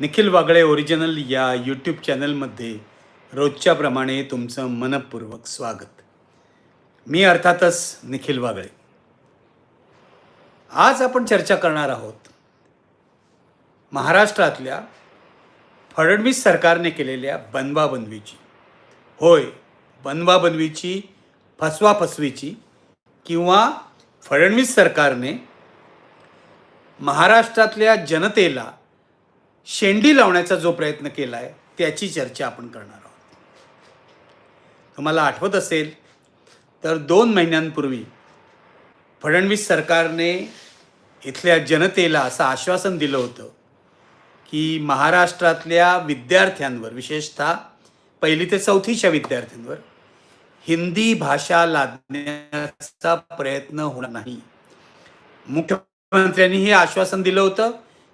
Nikhil Wagle original या YouTube चॅनलमध्ये रोजच्याप्रमाणे तुमचं मनपूर्वक स्वागत. मी अर्थातच निखिल वागळे. आज आपण चर्चा करणार आहोत महाराष्ट्रातल्या फडणवीस सरकारने केलेल्या बनवाबनवीची. होय बनवाबनवीची फसवाफसवीची किंवा फडणवीस सरकारने महाराष्ट्रातल्या जनतेला शेंडी लावण्याचा जो प्रयत्न केला आहे त्याची चर्चा आपण करणार आहोत. तुम्हाला आठवत असेल तर दोन महिन्यांपूर्वी फडणवीस सरकारने इथल्या जनतेला असं आश्वासन दिलं होतं की महाराष्ट्रातल्या विद्यार्थ्यांवर विशेषतः पहिली ते चौथीच्या विद्यार्थ्यांवर हिंदी भाषा लादण्याचा प्रयत्न होणार नाही. मुख्यमंत्र्यांनी हे आश्वासन दिलं होतं.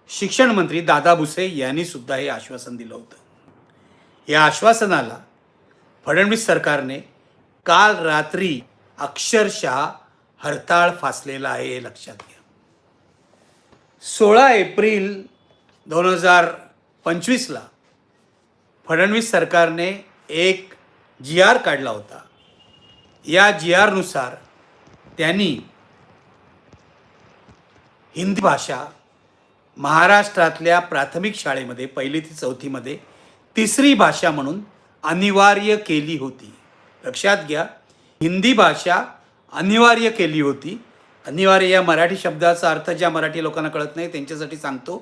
शिक्षण मंत्री दादा भुसे यांनी सुद्धा हे आश्वासन दिलं होतं. या आश्वासनाला फडणवीस सरकारने काल रात्री अक्षरशः हरताळ फासलेला आहे हे लक्षात घ्या. सोळा एप्रिल दोन हजार पंचवीसला फडणवीस सरकारने एक जी आर काढला होता. या जी आरनुसार त्यांनी हिंदी भाषा महाराष्ट्रातल्या प्राथमिक शाळेमध्ये पहिली ते चौथीमध्ये तिसरी भाषा म्हणून अनिवार्य केली होती. लक्षात घ्या हिंदी भाषा अनिवार्य केली होती. अनिवार्य या मराठी शब्दाचा अर्थ ज्या मराठी लोकांना कळत नाही त्यांच्यासाठी सांगतो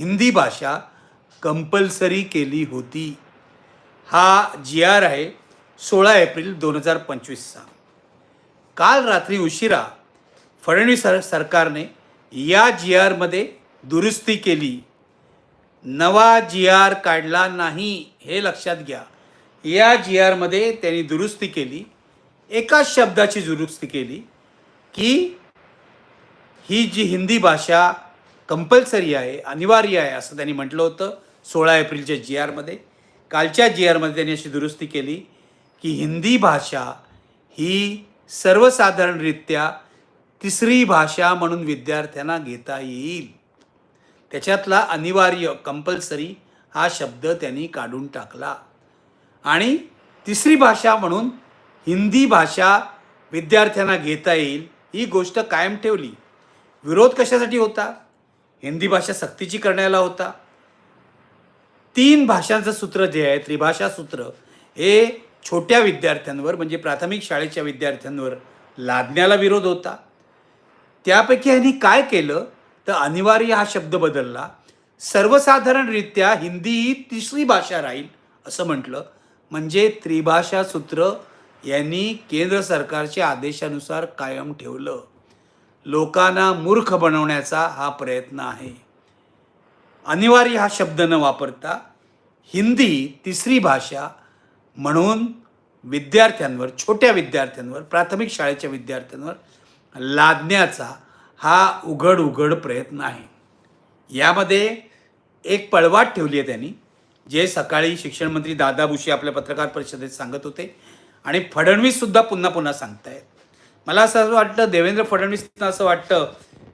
हिंदी भाषा कंपल्सरी केली होती. हा जी आर आहे सोळा एप्रिल दोन हजार पंचवीसचा. काल रात्री उशिरा फडणवीस सर सरकारने या जी आरमध्ये दुरुस्ती केली. नवा जी आर काढला नाही हे लक्षात घ्या. या जी आरमध्ये त्यांनी दुरुस्ती केली. एकाच शब्दाची दुरुस्ती केली की ही जी हिंदी भाषा कंपल्सरी आहे अनिवार्य आहे असं त्यांनी म्हटलं होतं सोळा एप्रिलच्या जी आरमध्ये कालच्या जी आरमध्ये त्यांनी अशी दुरुस्ती केली की हिंदी भाषा ही सर्वसाधारणरित्या तिसरी भाषा म्हणून विद्यार्थ्यांना घेता येईल. त्याच्यातला अनिवार्य कंपल्सरी हा शब्द त्यांनी काढून टाकला. आणि तिसरी भाषा म्हणून हिंदी भाषा विद्यार्थ्यांना घेता येईल ही गोष्ट कायम ठेवली. विरोध कशासाठी होता? हिंदी भाषा सक्तीची करण्याला होता. तीन भाषांचं सूत्र जे आहे त्रिभाषा सूत्र हे छोट्या विद्यार्थ्यांवर म्हणजे प्राथमिक शाळेच्या विद्यार्थ्यांवर लादण्याला विरोध होता. त्यापैकी ह्यांनी काय केलं? तर अनिवार्य हा शब्द बदलला. सर्वसाधारणरित्या हिंदी ही तिसरी भाषा राहील असं म्हटलं. म्हणजे त्रिभाषा सूत्र यांनी केंद्र सरकारच्या आदेशानुसार कायम ठेवलं. लोकांना मूर्ख बनवण्याचा हा प्रयत्न आहे. अनिवार्य हा शब्द न वापरता हिंदी तिसरी भाषा म्हणून विद्यार्थ्यांवर छोट्या विद्यार्थ्यांवर प्राथमिक शाळेच्या विद्यार्थ्यांवर लादण्याचा हा उघड उघड प्रयत्न आहे. यामध्ये एक पळवाट ठेवली आहे त्यांनी जे सकाळी शिक्षण मंत्री दादा भुसे आपल्या पत्रकार परिषदेत सांगत होते आणि फडणवीससुद्धा पुन्हा पुन्हा सांगतायत. मला असं वाटतं देवेंद्र फडणवीसना असं वाटतं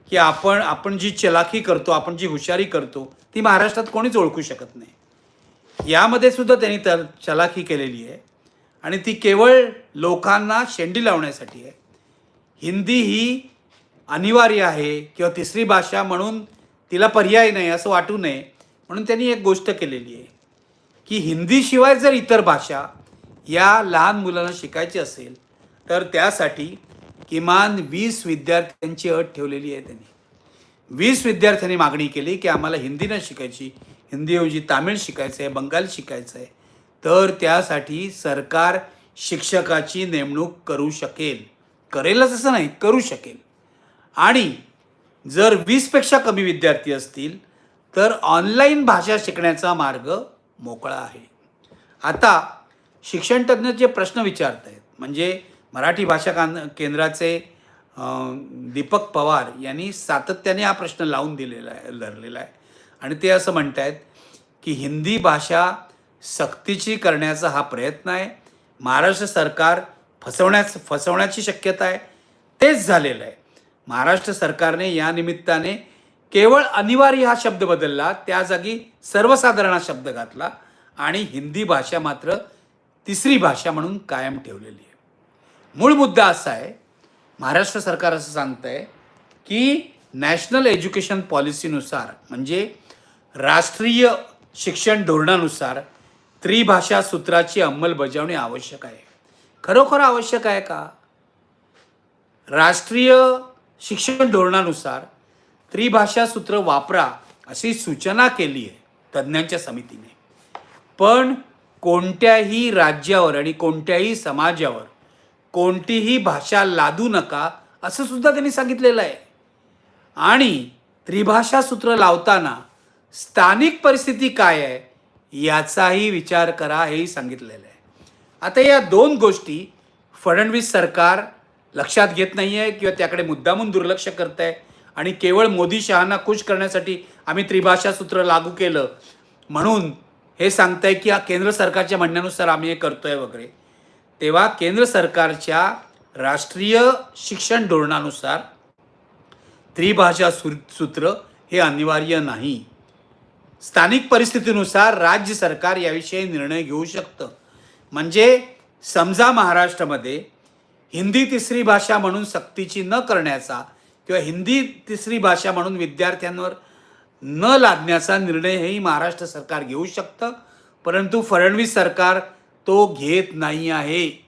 की आपण आपण जी चलाखी करतो आपण जी हुशारी करतो ती महाराष्ट्रात कोणीच ओळखू शकत नाही. यामध्ये सुद्धा त्यांनी तर चलाखी केलेली आहे आणि ती केवळ लोकांना शेंडी लावण्यासाठी आहे. हिंदी ही अनिवार्य आहे किंवा तिसरी भाषा म्हणून तिला पर्याय नाही असं वाटू नये. म्हणून त्यांनी एक गोष्ट केलेली आहे की हिंदीशिवाय जर इतर भाषा या लहान मुलांना शिकायची असेल तर त्यासाठी किमान वीस विद्यार्थ्यांची अट ठेवलेली आहे त्यांनी. वीस विद्यार्थ्यांनी मागणी केली की आम्हाला हिंदी न शिकायची हिंदीऐवजी तामिळ शिकायचं आहे बंगाल शिकायचं आहे तर त्यासाठी सरकार शिक्षकाची नेमणूक करू शकेल. करेलच असं नाही करू शकेल. आणि जर वीसपेक्षा कमी विद्यार्थी असतील तर ऑनलाईन भाषा शिकण्याचा मार्ग मोकळा आहे. आता शिक्षणतज्ञ जे प्रश्न विचारत आहेत म्हणजे मराठी भाषा कान केंद्राचे दीपक पवार यांनी सातत्याने हा प्रश्न लावून दिलेला आहे धरलेला आहे. आणि ते असं म्हणत आहेत की हिंदी भाषा सक्तीची करण्याचा हा प्रयत्न आहे. महाराष्ट्र सरकार फसवण्यास फसवण्याची शक्यता आहे. तेच झालेलं आहे. महाराष्ट्र सरकारने या निमित्ताने केवळ अनिवार्य हा शब्द बदलला त्या जागी सर्वसाधारण हा शब्द घातला आणि हिंदी भाषा मात्र तिसरी भाषा म्हणून कायम ठेवलेली आहे. मूळ मुद्दा असा आहे महाराष्ट्र सरकार असं सांगत आहे की नॅशनल एज्युकेशन पॉलिसीनुसार म्हणजे राष्ट्रीय शिक्षण धोरणानुसार त्रिभाषा सूत्राची अंमलबजावणी आवश्यक आहे. खरोखर आवश्यक आहे का? राष्ट्रीय शिक्षण धोरणानुसार त्रिभाषा सूत्र वापरा अशी सूचना केली आहे तज्ज्ञांच्या समितीने. पण कोणत्याही राज्यावर आणि कोणत्याही समाजावर कोणतीही भाषा लादू नका असं सुद्धा त्यांनी सांगितलेलं आहे. आणि त्रिभाषा सूत्र लावताना स्थानिक परिस्थिती काय आहे याचाही विचार करा हेही सांगितलेलं आहे. आता या दोन गोष्टी फडणवीस सरकार लक्षात घेत नाही आहे किंवा त्याकडे मुद्दामून दुर्लक्ष करत आहे आणि केवळ मोदी शहांना खुश करण्यासाठी आम्ही त्रिभाषा सूत्र लागू केलं. म्हणून हे सांगताय की हा केंद्र सरकारच्या म्हणण्यानुसार आम्ही हे करतोय वगैरे. तेव्हा केंद्र सरकारच्या राष्ट्रीय शिक्षण धोरणानुसार त्रिभाषा सु सूत्र हे अनिवार्य नाही. स्थानिक परिस्थितीनुसार राज्य सरकार याविषयी निर्णय घेऊ शकतं. म्हणजे समजा महाराष्ट्रामध्ये हिंदी तिसरी भाषा म्हणून सक्तीची न करण्याचा किंवा हिंदी तिसरी भाषा म्हणून विद्यार्थ्यांवर न लादण्याचा निर्णयही महाराष्ट्र सरकार घेऊ शकतं परंतु फडणवीस सरकार तो घेत नाही आहे.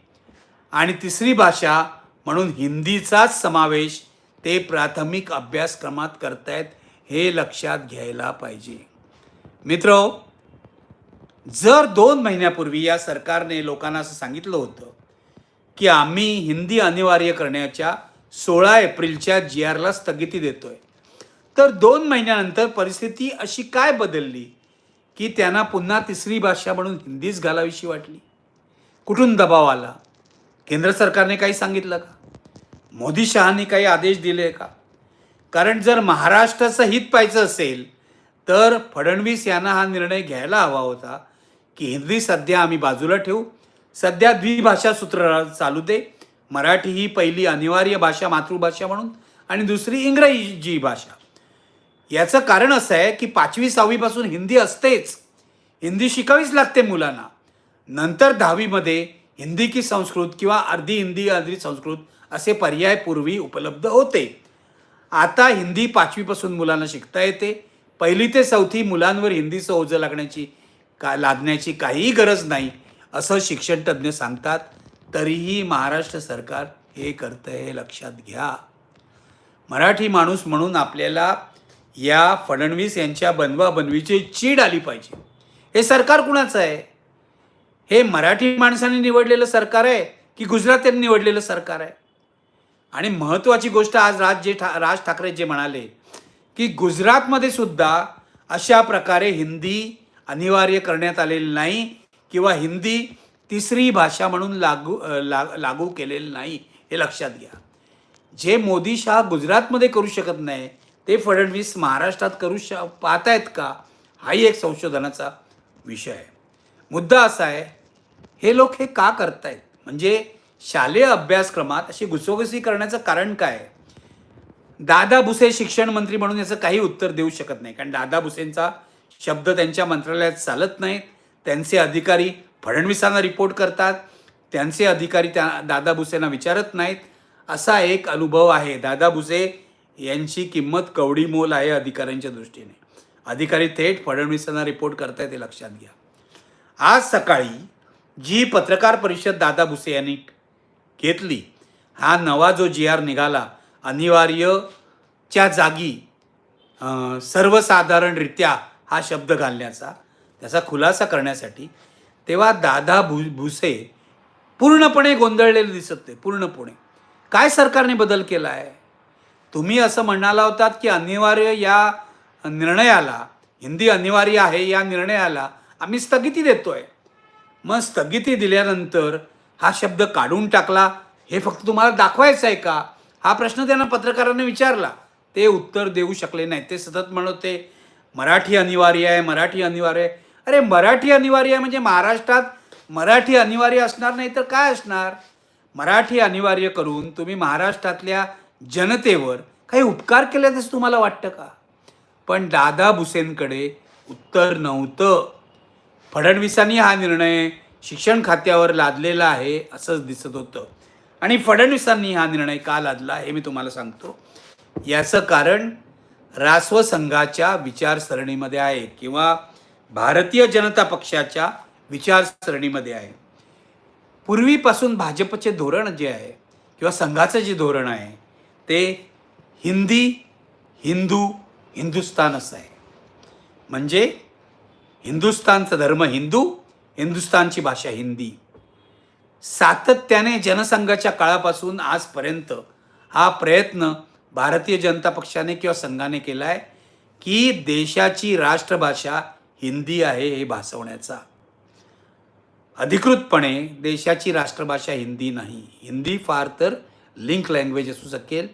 आणि तिसरी भाषा म्हणून हिंदीचाच समावेश ते प्राथमिक अभ्यासक्रमात करतायत हे लक्षात घ्यायला पाहिजे. मित्र जर दोन महिन्यापूर्वी या सरकारने लोकांना असं सांगितलं होतं की आम्ही हिंदी अनिवार्य करण्याच्या सोळा एप्रिलच्या जी आरला स्थगिती देतोय. तर दोन महिन्यानंतर परिस्थिती अशी काय बदलली की त्यांना पुन्हा तिसरी भाषा म्हणून हिंदीच घालावीशी वाटली? कुठून दबाव आला? केंद्र सरकारने काही सांगितलं का? मोदी शहानी काही आदेश दिले का? कारण जर महाराष्ट्राचं हित पाहायचं असेल तर फडणवीस यांना हा निर्णय घ्यायला हवा होता की हिंदी सध्या आम्ही बाजूला ठेवू. सध्या द्विभाषा सूत्र चालू दे. मराठी ही पहिली अनिवार्य भाषा मातृभाषा म्हणून आणि दुसरी इंग्रजी भाषा. याचं कारण असं आहे की पाचवी सहावीपासून हिंदी असतेच. हिंदी शिकावीच लागते मुलांना. नंतर दहावीमध्ये हिंदी की संस्कृत किंवा अर्धी हिंदी अर्धी संस्कृत असे पर्याय पूर्वी उपलब्ध होते. आता हिंदी पाचवीपासून मुलांना शिकता येते. पहिली ते चौथी मुलांवर हिंदीचं ओझं लागण्याची का लादण्याची काहीही गरज नाही. असं शिक्षण तज्ज्ञ सांगतात तरीही महाराष्ट्र सरकार हे करतं हे लक्षात घ्या. मराठी माणूस म्हणून आपल्याला या फडणवीस यांच्या बनवाबनवीची चीड आली पाहिजे. हे सरकार कुणाचं आहे? हे मराठी माणसाने निवडलेलं सरकार आहे की गुजरातने निवडलेलं सरकार आहे? आणि महत्त्वाची गोष्ट आज राज जे ठा राज ठाकरे जे म्हणाले की गुजरातमध्ये सुद्धा अशा प्रकारे हिंदी अनिवार्य करण्यात आलेली नाही. किंवा हिंदी तिसरी भाषा म्हणून लागू ला लागू केलेलं नाही हे लक्षात घ्या. जे मोदी शहा गुजरातमध्ये करू शकत नाही ते फडणवीस महाराष्ट्रात करू श पाहतायत का? हाही एक संशोधनाचा विषय आहे. मुद्दा असा आहे हे लोक हे का करतायत? म्हणजे शालेय अभ्यासक्रमात अशी घुसोघुसी करण्याचं कारण काय? आहे दादा भुसे शिक्षण मंत्री म्हणून याचं काही उत्तर देऊ शकत नाही कारण दादा भुसेंचा शब्द त्यांच्या मंत्रालयात चालत नाहीत त्यांचे अधिकारी फडणवीसांना रिपोर्ट करतात. त्यांचे अधिकारी त्या दादा भुसेंना विचारत नाहीत. असा एक अनुभव आहे. दादा भुसे यांची किंमत कवडी मोल आहे अधिकाऱ्यांच्या दृष्टीने. अधिकारी थेट फडणवीसांना रिपोर्ट करतायत हे लक्षात घ्या. आज सकाळी जी पत्रकार परिषद दादा भुसे यांनी घेतली हा नवा जो जी आर निघाला अनिवार्यच्या जागी सर्वसाधारणरित्या हा शब्द घालण्याचा त्याचा खुलासा करण्यासाठी तेव्हा दादा भु भुसे पूर्णपणे गोंधळलेले दिसत ते पूर्णपणे. काय सरकारने बदल केला आहे तुम्ही असं म्हणाला होतात की अनिवार्य या निर्णयाला हिंदी अनिवार्य आहे या निर्णयाला आम्ही स्थगिती देतो आहे मग स्थगिती दिल्यानंतर हा शब्द काढून टाकला. हे फक्त तुम्हाला दाखवायचं आहे का? हा प्रश्न त्यांना पत्रकारांनी विचारला. ते उत्तर देऊ शकले नाही ते सतत म्हणत होते मराठी अनिवार्य आहे मराठी अनिवार्य आहे. अरे मराठी अनिवार्य म्हणजे महाराष्ट्रात मराठी अनिवार्य असणार नाही तर काय असणार? मराठी अनिवार्य करून तुम्ही महाराष्ट्रातल्या जनतेवर काही उपकार केले असं तुम्हाला वाटतं का? पण दादा भुसेंकडे उत्तर नव्हतं. फडणवीसांनी हा निर्णय शिक्षण खात्यावर लादलेला आहे असंच दिसत होतं. आणि फडणवीसांनी हा निर्णय का लादला हे मी तुम्हाला सांगतो. याचं कारण रास्व संघाच्या विचारसरणीमध्ये आहे किंवा भारतीय जनता पक्षाच्या विचारसरणीमध्ये आहे. पूर्वीपासून भाजपचे धोरण जे आहे किंवा संघाचं जे धोरण आहे ते हिंदी हिंदू हिंदुस्थानच असं आहे. म्हणजे हिंदुस्थानचा धर्म हिंदू हिंदुस्थानची भाषा हिंदी. सातत्याने जनसंघाच्या काळापासून आजपर्यंत हा प्रयत्न भारतीय जनता पक्षाने किंवा संघाने केला आहे की देशाची राष्ट्रभाषा हिंदी आहे हे भासवण्याचा. अधिकृतपणे देशाची राष्ट्रभाषा हिंदी नाही. हिंदी फार तर लिंक लँग्वेज असू शकेल.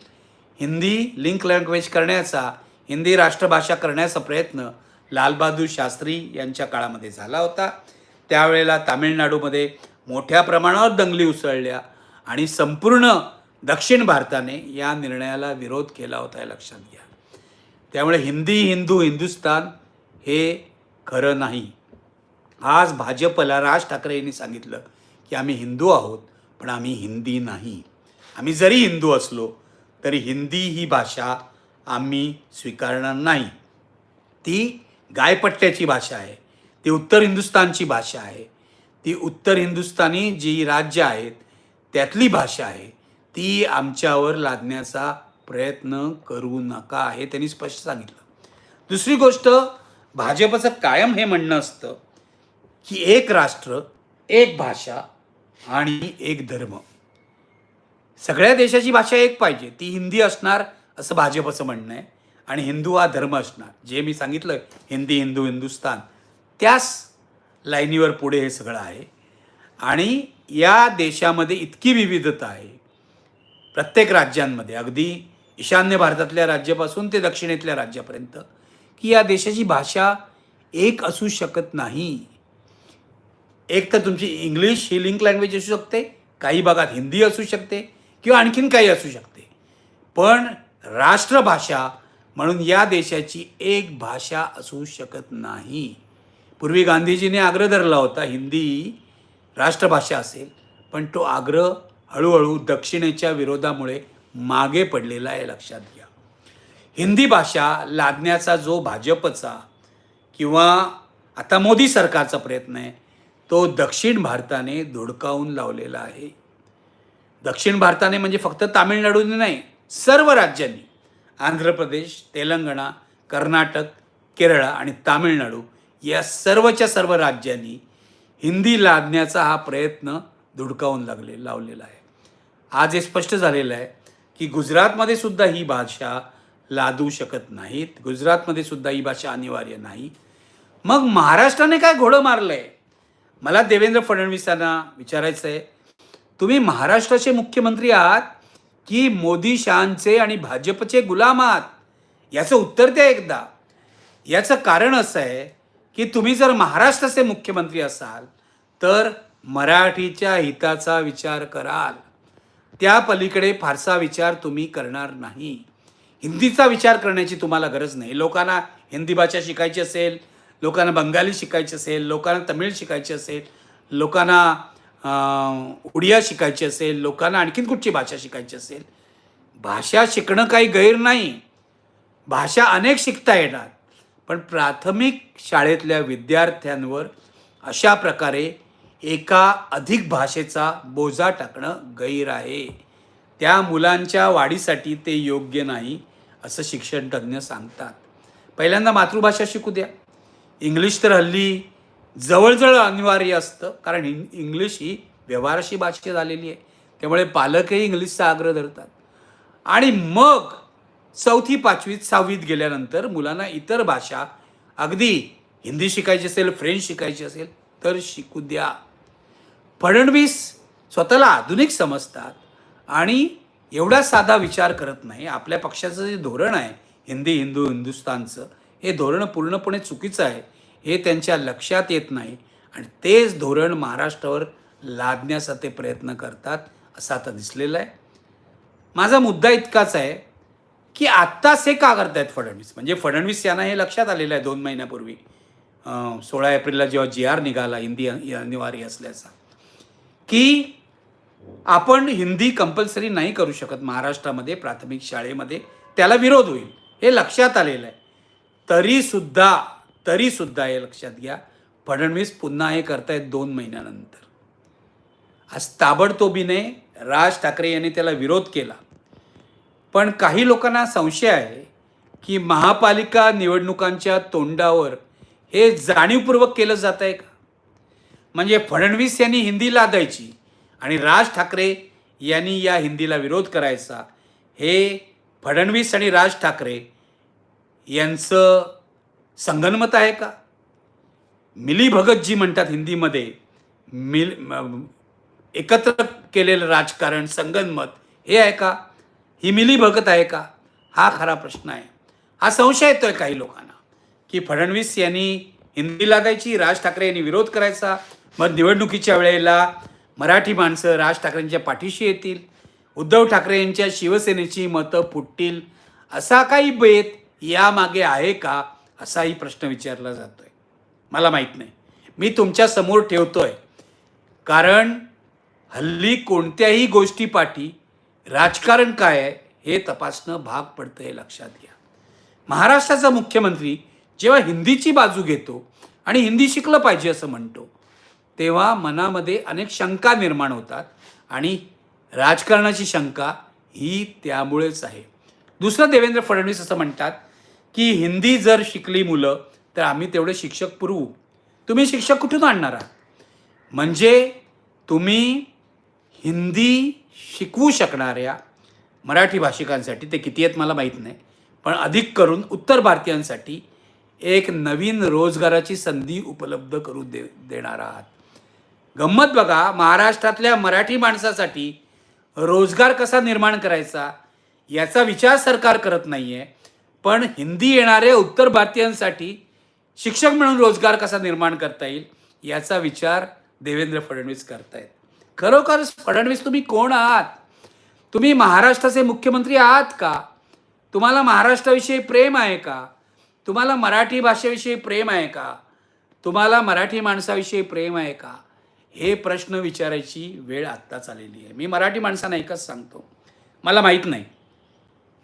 हिंदी लिंक लँग्वेज करण्याचा हिंदी राष्ट्रभाषा करण्याचा प्रयत्न लालबहादूर शास्त्री यांच्या काळामध्ये झाला होता. त्यावेळेला तामिळनाडूमध्ये मोठ्या प्रमाणावर दंगली उसळल्या आणि संपूर्ण दक्षिण भारताने या निर्णयाला विरोध केला होता हे लक्षात घ्या. त्यामुळे हिंदी हिंदू हिंदुस्तान हे खरं नाही. आज भाजपला राज ठाकरे यांनी सांगितलं की आम्ही हिंदू आहोत पण आम्ही हिंदी नाही. आम्ही जरी हिंदू असलो तरी हिंदी ही भाषा आम्ही स्वीकारणार नाही. ती गायपट्ट्याची भाषा आहे ती उत्तर हिंदुस्थानची भाषा आहे ती उत्तर हिंदुस्थानी जी राज्य आहेत त्यातली भाषा आहे ती आमच्यावर लादण्याचा प्रयत्न करू नका हे त्यांनी स्पष्ट सांगितलं. दुसरी गोष्ट भाजपचं कायम हे म्हणणं असतं की एक राष्ट्र एक भाषा आणि एक धर्म. सगळ्या देशाची भाषा एक पाहिजे. ती हिंदी असणार असं भाजपचं म्हणणं आहे. आणि हिंदू हा धर्म असणार. जे मी सांगितलं हिंदी हिंदू हिंदुस्तान त्याच लाईनीवर पुढे हे सगळं आहे. आणि या देशामध्ये इतकी विविधता आहे. प्रत्येक राज्यांमध्ये. अगदी ईशान्य भारतातल्या राज्यापासून ते दक्षिणेतल्या राज्यापर्यंत. की या देशाची भाषा एक असू शकत नाही. एक तर तुमची इंग्लिश ही लिंक लँग्वेज असू शकते काही भागात हिंदी असू शकते किंवा आणखीन काही असू शकते. पण राष्ट्रभाषा म्हणून या देशाची एक भाषा असू शकत नाही. पूर्वी गांधीजीने आग्रह धरला होता हिंदी ही राष्ट्रभाषा असेल पण तो आग्रह हळूहळू दक्षिणेच्या विरोधामुळे मागे पडलेला आहे लक्षात घ्या. हिंदी भाषा लादण्याचा जो भाजपचा किंवा आता मोदी सरकारचा प्रयत्न आहे तो दक्षिण भारताने धुडकावून लावलेला आहे. दक्षिण भारताने म्हणजे फक्त तामिळनाडूने नाही सर्व राज्यांनी. आंध्र प्रदेश तेलंगणा कर्नाटक केरळ आणि तामिळनाडू या सर्वच्या सर्व राज्यांनी हिंदी लादण्याचा हा प्रयत्न धुडकावून लागले लावलेला आहे. आज हे स्पष्ट झालेलं आहे की गुजरातमध्ये सुद्धा ही भाषा लादू शकत नाहीत. गुजरातमध्ये सुद्धा ही भाषा अनिवार्य नाही. मग महाराष्ट्राने काय घोडं मारलं आहे मला देवेंद्र फडणवीसांना विचारायचं आहे तुम्ही महाराष्ट्राचे मुख्यमंत्री आहात की मोदी शहांचे आणि भाजपचे गुलाम आहात? याचं उत्तर द्या एकदा. याचं कारण असं आहे की तुम्ही जर महाराष्ट्राचे मुख्यमंत्री असाल तर मराठीच्या हिताचा विचार कराल. त्या पलीकडे फारसा विचार तुम्ही करणार नाही. हिंदीचा विचार करण्याची तुम्हाला गरज नाही. लोकांना हिंदी भाषा शिकायची असेल लोकांना बंगाली शिकायची असेल लोकांना तमिळ शिकायची असेल लोकांना उडिया शिकायची असेल लोकांना आणखीन कुठची भाषा शिकायची असेल? भाषा शिकणं काही गैर नाही. भाषा अनेक शिकता येणार. पण प्राथमिक शाळेतल्या विद्यार्थ्यांवर अशा प्रकारे एका अधिक भाषेचा बोजा टाकणं गैर आहे. त्या मुलांच्या वाढीसाठी ते योग्य नाही असं शिक्षण तज्ज्ञ सांगतात. पहिल्यांदा मातृभाषा शिकू द्या. इंग्लिश तर हल्ली जवळजवळ अनिवार्य असतं कारण इंग इंग्लिश ही व्यवहाराशी भाषा झालेली आहे. त्यामुळे पालकही इंग्लिशचा आग्रह धरतात. आणि मग चौथी पाचवीत सहावीत गेल्यानंतर मुलांना इतर भाषा अगदी हिंदी शिकायची असेल फ्रेंच शिकायची असेल तर शिकू द्या. फडणवीस स्वतःला आधुनिक समजतात आणि एवढा साधा विचार करत नाही. आपल्या पक्षाचं जे धोरण आहे हिंदी हिंदू हिंदुस्तानचं हे धोरण पूर्णपणे चुकीचं आहे. हे त्यांच्या लक्षात येत नाही. आणि तेच धोरण महाराष्ट्रावर लादण्याचा ते प्रयत्न करतात असं आता दिसलेलं आहे. माझा मुद्दा इतकाच आहे की आत्ताच हे का करतायत फडणवीस? म्हणजे फडणवीस यांना हे लक्षात आलेलं आहे दोन महिन्यापूर्वी. सोळा एप्रिलला जेव्हा जी आर निघाला हिंदी अनिवार्य असल्याचा. की आपण हिंदी कंपल्सरी नाही करू शकत महाराष्ट्रामध्ये प्राथमिक शाळेमध्ये. त्याला विरोध होईल. हे लक्षात आलेलं आहे. तरीसुद्धा तरीसुद्धा हे लक्षात घ्या. फडणवीस पुन्हा हे करतायत दोन महिन्यानंतर. आज ताबडतोबीने राज ठाकरे यांनी त्याला विरोध केला. पण काही लोकांना संशय आहे की महापालिका निवडणुकांच्या तोंडावर हे जाणीवपूर्वक केलं जात आहे का? म्हणजे फडणवीस यांनी हिंदी लादायची. आणि राज ठाकरे यांनी या हिंदीला विरोध करायचा हे फडणवीस आणि राज ठाकरे यांचं संगनमत आहे का? मिली भगत जी म्हणतात हिंदीमध्ये मिल एकत्र केलेलं राजकारण संगनमत हे आहे का? ही मिली भगत आहे का? हा खरा प्रश्न आहे. हा संशय येतोय काही लोकांना की फडणवीस यांनी हिंदी लागायची राज ठाकरे यांनी विरोध करायचा. मग निवडणुकीच्या वेळेला मराठी माणसं राज ठाकरेंच्या पाठीशी येतील उद्धव ठाकरे यांच्या शिवसेनेची मतं फुटतील असा काही बेत यामागे आहे का असाही प्रश्न विचारला जातो आहे मला माहीत नाही. मी तुमच्यासमोर आहे कारण हल्ली कोणत्याही गोष्टीपाठी राजकारण काय आहे हे तपासणं भाग पडतं हे लक्षात घ्या. महाराष्ट्राचा मुख्यमंत्री जेव्हा हिंदीची बाजू घेतो आणि हिंदी शिकलं पाहिजे असं म्हणतो तेव्हा मनामध्ये अनेक शंका निर्माण होतात आणि राजकारणाची शंका ही त्यामुळेच आहे. दुसरं देवेंद्र फडणवीस असं म्हणतात की हिंदी जर शिकली मुलं तर आम्ही तेवढे शिक्षक पुरवू. तुम्ही शिक्षक कुठून आणणार आहात? म्हणजे तुम्ही हिंदी शिकवू शकणाऱ्या मराठी भाषिकांसाठी ते किती आहेत मला माहीत नाही पण अधिक करून उत्तर भारतीयांसाठी एक नवीन रोजगाराची संधी उपलब्ध करू दे देणार आहात. गंमत बघा महाराष्ट्रातल्या मराठी माणसासाठी रोजगार कसा निर्माण करायचा याचा विचार सरकार करत नाही आहे पण हिंदी येणाऱ्या उत्तर भारतीयांसाठी शिक्षक म्हणून रोजगार कसा निर्माण करता येईल याचा विचार देवेंद्र फडणवीस करतायत. खरोखर फडणवीस तुम्ही कोण आहात? तुम्ही महाराष्ट्राचे मुख्यमंत्री आहात का? तुम्हाला महाराष्ट्राविषयी प्रेम आहे का? तुम्हाला मराठी भाषेविषयी प्रेम आहे का? तुम्हाला मराठी माणसाविषयी प्रेम आहे का? हे प्रश्न विचारायची वेळ आत्ताच आलेली आहे. मी मराठी माणसांना एकच सांगतो. मला माहीत नाही.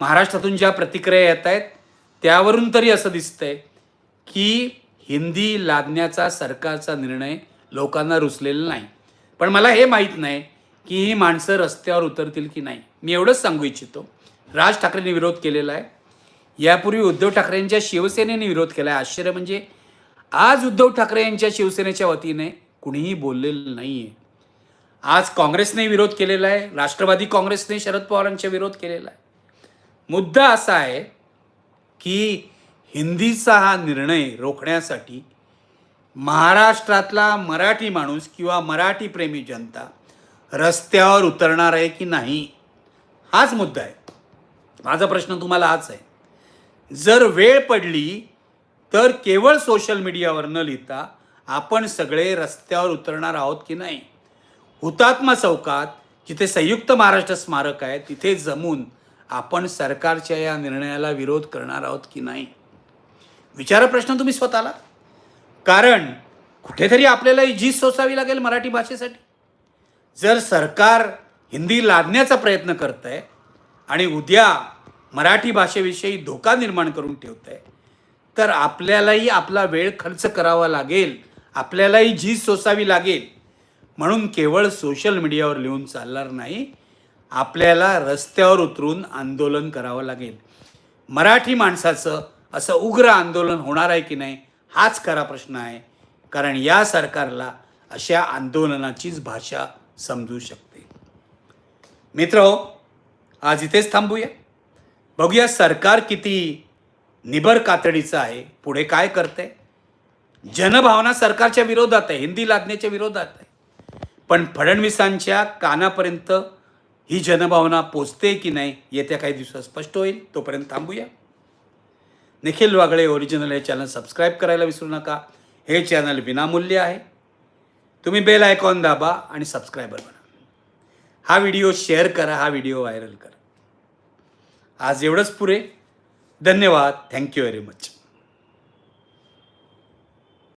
महाराष्ट्रातून ज्या प्रतिक्रिया येत आहेत त्यावरून तरी असं दिसतंय की हिंदी लादण्याचा सरकारचा निर्णय लोकांना रुचलेला नाही. पण मला हे माहीत नाही की ही माणसं रस्त्यावर उतरतील की नाही. मी एवढंच सांगू इच्छितो. राज ठाकरेंनी विरोध केलेला आहे. यापूर्वी उद्धव ठाकरेंच्या शिवसेनेने विरोध केला आहे. आश्चर्य म्हणजे आज उद्धव ठाकरे यांच्या शिवसेनेच्या वतीने कुणीही बोललेलं नाही आहे आज काँग्रेसने विरोध केलेला आहे राष्ट्रवादी काँग्रेसने शरद पवारांचा विरोध केलेला आहे. मुद्दा असा आहे की हिंदीचा हा निर्णय रोखण्यासाठी महाराष्ट्रातला मराठी माणूस किंवा मराठी प्रेमी जनता रस्त्यावर उतरणार आहे की नाही हाच मुद्दा आहे. माझा प्रश्न तुम्हाला हाच आहे. जर वेळ पडली तर केवळ सोशल मीडियावर न लिहिता आपण सगळे रस्त्यावर उतरणार आहोत की नाही? हुतात्मा चौकात जिथे संयुक्त महाराष्ट्र स्मारक आहे तिथे जमून आपण सरकारच्या या निर्णयाला विरोध करणार आहोत की नाही? विचारा प्रश्न तुम्ही स्वतःला. कारण कुठेतरी आपल्याला ही झीज सोसावी लागेल मराठी भाषेसाठी. जर सरकार हिंदी लादण्याचा प्रयत्न करत आहे आणि उद्या मराठी भाषेविषयी धोका निर्माण करून ठेवत आहे तर आपल्यालाही आपला वेळ खर्च करावा लागेल. आपल्यालाही झीज सोसावी लागेल. म्हणून केवळ सोशल मीडियावर लिहून चालणार नाही आपल्याला रस्त्यावर उतरून आंदोलन करावं लागेल. मराठी माणसाचं असं उग्र आंदोलन होणार आहे की नाही हाच खरा प्रश्न आहे. कारण या सरकारला अशा आंदोलनाचीच भाषा समजू शकते. मित्र आज इथेच थांबूया. बघूया सरकार किती निबर कातडीचं आहे पुढे काय करते जनभावना सरकारच्या विरोधात आहे हिंदी लादण्याच्या विरोधात आहे. पण फडणवीसांच्या कानापर्यंत ही जनभावना पोचते की नाही येत्या काही दिवसात स्पष्ट होईल. तोपर्यंत थांबूया. निखिल वागळे ओरिजिनल हे चॅनल सबस्क्राईब करायला विसरू नका. हे चॅनल विनामूल्य आहे. तुम्ही बेल आयकॉन दाबा आणि सबस्क्रायबर बना हा व्हिडिओ शेअर करा हा व्हिडिओ व्हायरल करा. आज एवढंच पुरे. धन्यवाद. Thank you very much